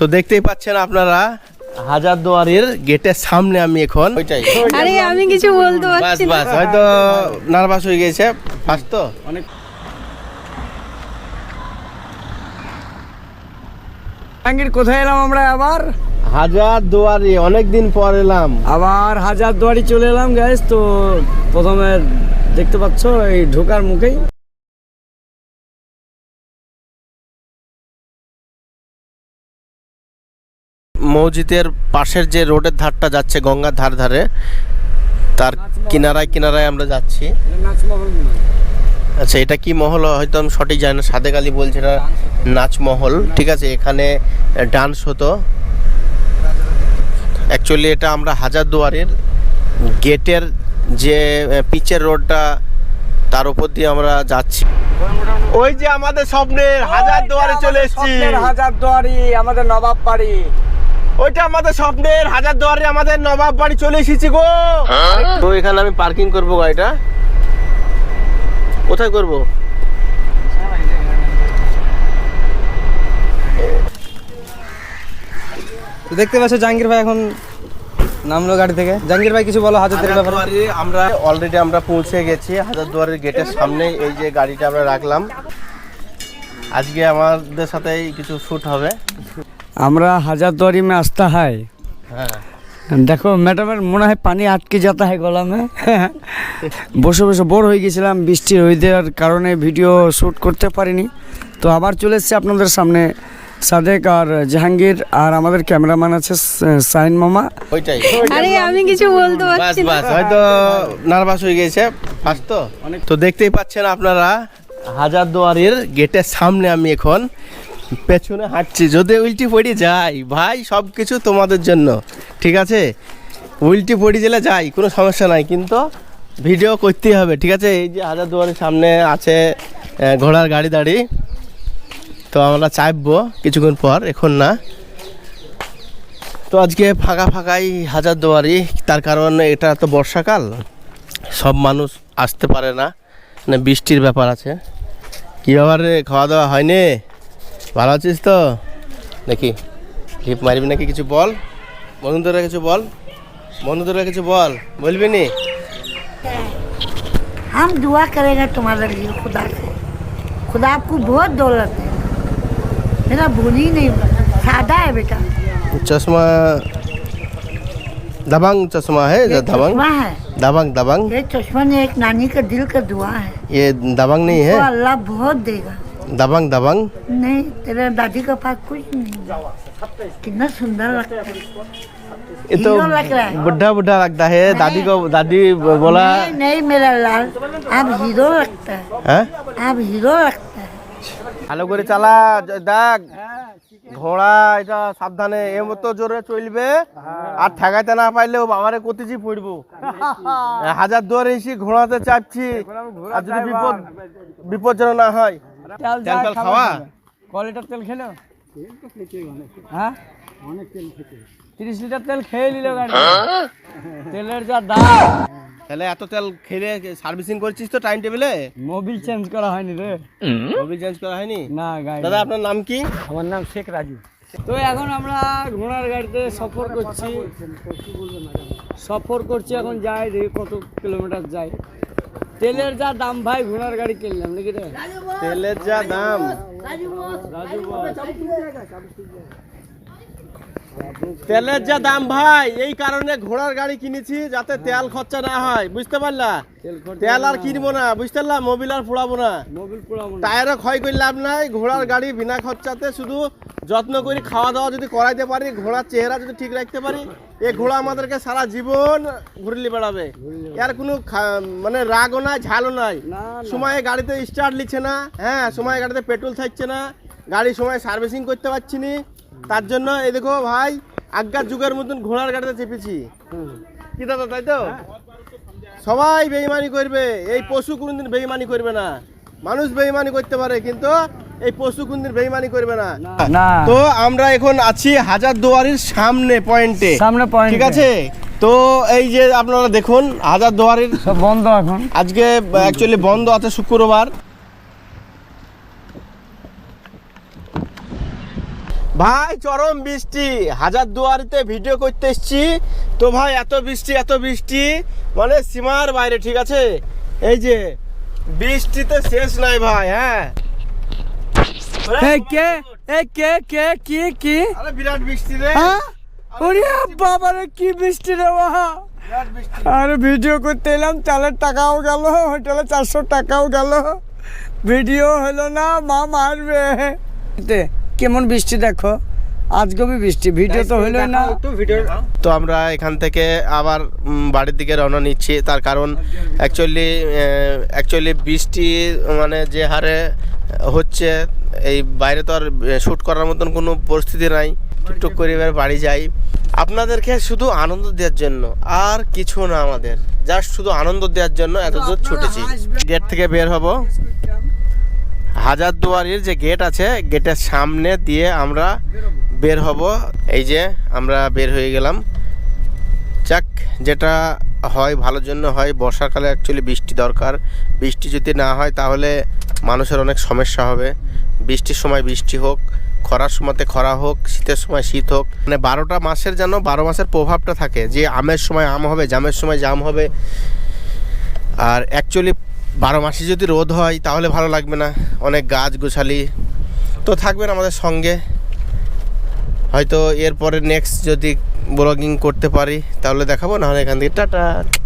তো দেখতেই পাচ্ছেন আপনারা হাজার দুয়ারির গেটের সামনে আমি এখন ওইটাই। আরে আমি কিছু বলতে পারছি না। হয়তো নার্ভাস হয়ে গেছে ফার্স্ট তো। জাহাঙ্গীর কোথায় এলাম আমরা আবার? হাজার দুয়ারি অনেক দিন পর এলাম। আবার হাজার দুয়ারি চলে এলাম গ্যাস তো প্রথমে দেখতে পাচ্ছ এই ঢোকার মুখেই। মসজিদের পাশের যে রোডের ধারটা যাচ্ছে গঙ্গার ধার ধারে তার কিনারায় কিনারায় আমরা যাচ্ছি। আচ্ছা এটা কি মহল? হয়তো আমি সঠিক জানি না। সাদেক আলী বলছে এটা নাচমহল ঠিক আছে এখানে ডান্স হতো। অ্যাকচুয়ালি এটা আমরা হাজারদুয়ারের গেটের যে পিচের রোডটা তার উপর দিয়ে আমরা যাচ্ছি। ওই যে আমাদের স্বপ্নের হাজারদুয়ারে চলে এসেছি। হাজার দুয়ারি আমাদের নবাব বাড়ি ওইটা আমাদের স্বপ্নের হাজার দুয়ারে আমাদের নবাব বাড়ি চলে এসেছি গো। তো এখানে আমি পার্কিং করব গাড়িটা। কোথায় করব? তো দেখতে পাচ্ছ জাহাঙ্গীর ভাই এখন নামলো গাড়ি থেকে। জাহাঙ্গীর ভাই কিছু বলো হাজার ব্যাপারে? আমরা অলরেডি আমরা পৌঁছে গেছি হাজারদুয়ারের গেটের সামনে এই যে গাড়িটা আমরা রাখলাম। আজকে আমাদের সাথে কিছু শ্যুট হবে। আমরা হাজার দুয়ারি মে আসতে হয়। হ্যাঁ। দেখো ম্যাডামের মনে হয় পানি আটকে যেতে হয় গলামে। বসে বসে বোর হয়ে গেছিলাম বৃষ্টির ওয়েদার কারণে ভিডিও শ্যুট করতে পারিনি। তো আবার চলে এসেছি আপনাদের সামনে সাদেক আর জাহাঙ্গীর আর আমাদের ক্যামেরাম্যান আছে সাইন মামা। ওইটাই। আরে আমি কিছু বলতে পারছি না। বাস। হয়তো নার্ভাস হয়ে গেছে ফার্স্ট তো। অনেক তো দেখতেই পাচ্ছেন আপনারা হাজার দুয়ারের গেটের সামনে আমি এখন পেছনে হাঁটছি, যদি উল্টি পড়ে যাই। ভাই সব কিছু তোমাদের জন্য, ঠিক আছে? উল্টি পড়ে গেলে যাই, কোনো সমস্যা নাই, কিন্তু ভিডিও করতেই হবে, ঠিক আছে? এই যে হাজার দুয়ারের সামনে আছে ঘোড়ার গাড়ি দাড়ি। তো আমরা চাপবো কিছুক্ষণ পর, এখন না। তো আজকে ফাঁকা ফাঁকাই হাজার দুয়ারি, তার কারণ এটা তো বর্ষাকাল। সব মানুষ আসতে পারে না। মানে বৃষ্টির ব্যাপার আছে। কী খাওয়া দাওয়া হয়নি? ভালো আছিস তো নাকি লিপ মারবি নাকি কিছু বল বন্ধুদেরকে কিছু বল বন্ধুদেরকে কিছু বল বলবি নি हम दुआ करेंगे तुम्हारे लिए खुदा से खुदा आपको बहुत दौलत है मेरा भूल ही नहीं सादा है बेटा चश्मा दबंग चश्मा है ये दबंग चश्मा है दबंग दबंग ये चश्मा ने एक नानी का दिल का दुआ है ये दबंग नहीं वो है अल्लाह बहुत देगा दबंग दबंग नहीं तेरे दादी का पास कुछ नहीं कितना सुंदर लगता है ये तो हीरो लग रहा है। बुढ़ा बुढ़ा लगता है दादी को दादी बोला नहीं नहीं मेरा लाल आप हीरो लगता है হ্যাঁ आप हीरो लगता है ভালো করে চালা জ- দেখ ঘোড়া এটা সাবধানে এ মতো জোরে চলবে আর ঠেকাইতে না পারলে ও বাবারে কতিছি পড়বো হাজার দুয়ারে এসে ঘোড়াতে চাপছি আর যদি বিপদ বিপদ যেন না হয় তেল তেল খাওয়া? ক লিটার তেল খেলো? হ্যাঁ তিরিশ লিটার তেল খেয়ে নিল গাড়ি তেলের যা দাম। তাহলে এত তেল খেলে সার্ভিসিং করছিস তো টাইম টেবিলে মোবিল চেঞ্জ করা হয়নি রে। মোবিল চেঞ্জ করা হয়নি? না গাড়ি দাদা আপনার নাম কি? আমার নাম শেখ রাজু। তো এখন আমরা ঘোড়ার গাড়িতে সফর করছি। সফর করছি এখন যাই দেখি কত কিলোমিটার যাই তেলের যা দাম ভাই ঘোড়ার গাড়ি কিনলাম নাকি রে? তেলের যা দাম। তেলের যা দাম ভাই এই কারণে ঘোড়ার গাড়ি কিনেছি যাতে তেল খরচা না হয় বুঝতে পারলা? তেল আর কিনবো না বুঝতে পারলাম মোবিল আর ফোড়াবো না। মোবিল পোড়াবো না। টায়ারও ক্ষয় করে লাভ নাই ঘোড়ার গাড়ি বিনা খরচাতে শুধু যত্ন করে খাওয়া দাওয়া যদি করাইতে পারি ঘোড়ার চেহারা যদি ঠিক রাখতে পারি এই ঘোড়া আমাদেরকে সারা জীবন ঘুরলি বেড়াবে। এর কোনো মানে রাগও নাই ঝালও নাই। সময়ে গাড়িতে স্টার্ট নিচ্ছে না হ্যাঁ সময় গাড়িতে পেট্রোল থাকছে না গাড়ি সময় সার্ভিসিং করতে পারছি নি। তার জন্য এই দেখো ভাই আগকার যুগের মতন ঘোড়ার গাড়িতে চেপেছি। কি দাদা তাই তো? সবাই বেইমানি করবে এই পশু কোনদিন বেইমানি করবে না। মানুষ বেইমানি করতে পারে কিন্তু এই পশু কুন্দির বেইমানি করবে না। না। তো আমরা এখন আছি হাজার দুয়ারির সামনে পয়েন্টে। সামনে পয়েন্ট। ঠিক আছে? তো এই যে আপনারা দেখুন হাজার দুয়ারির সব বন্ধ এখন। আজকে অ্যাকচুয়ালি বন্ধ আছে শুক্রবার। ভাই চরম বৃষ্টি। হাজার দুয়ারিতে ভিডিও করতে এসছি। তো ভাই এত বৃষ্টি এত বৃষ্টি। মানে সীমার বাইরে ঠিক আছে? এই যে বৃষ্টিতে শেষ নাই ভাই হ্যাঁ? কে? কে কে কি কি? আরে বিরাট বৃষ্টি রে। হ্যাঁ? ওরে বাবারে কি বৃষ্টি রে বাবা। আর ভিডিও করতে এলাম চালের টাকাও গেল হোটেলে চারশো টাকাও গেল। ভিডিও হলো না মা মারবে। কেমন বৃষ্টি দেখো? আজগবি বৃষ্টি ভিডিও তো হলো না। ভিডিও। তো আমরা এখান থেকে আবার বাড়ির দিকে রওনা নিচ্ছি। তার কারণ অ্যাকচুয়ালি অ্যাকচুয়ালি বৃষ্টি মানে যে হারে হচ্ছে এই বাইরে তো আর শ্যুট করার মতন কোনো পরিস্থিতি নাই। টুকটুক করে এবার বাড়ি যাই। আপনাদেরকে শুধু আনন্দ দেওয়ার জন্য আর কিছু না আমাদের। জাস্ট শুধু আনন্দ দেওয়ার জন্য এত দূর ছুটেছি। গেট থেকে বের হব। হাজার দুয়ারির যে গেট আছে গেটের সামনে দিয়ে আমরা বের হব। এই যে আমরা বের হয়ে গেলাম। যাক যেটা হয় ভালোর জন্য হয়। বর্ষাকালে অ্যাকচুয়ালি বৃষ্টি দরকার। বৃষ্টি যদি না হয় তাহলে মানুষের অনেক সমস্যা হবে। বৃষ্টির সময় বৃষ্টি হোক, খরার সময়তে খরা হোক, শীতের সময় শীত হোক। মানে বারোটা মাসের যেন বারো মাসের প্রভাবটা থাকে, যে আমের সময় আম হবে, জামের সময় জাম হবে। আর অ্যাকচুয়ালি বারো মাসে যদি রোদ হয় তাহলে ভালো লাগবে না। অনেক গাছ গোছালি। তো থাকবেন আমাদের সঙ্গে। হয়তো এরপরে নেক্সট যদি ব্লগিং করতে পারি তাহলে দেখাবো নাহলে এখান থেকে টাটা।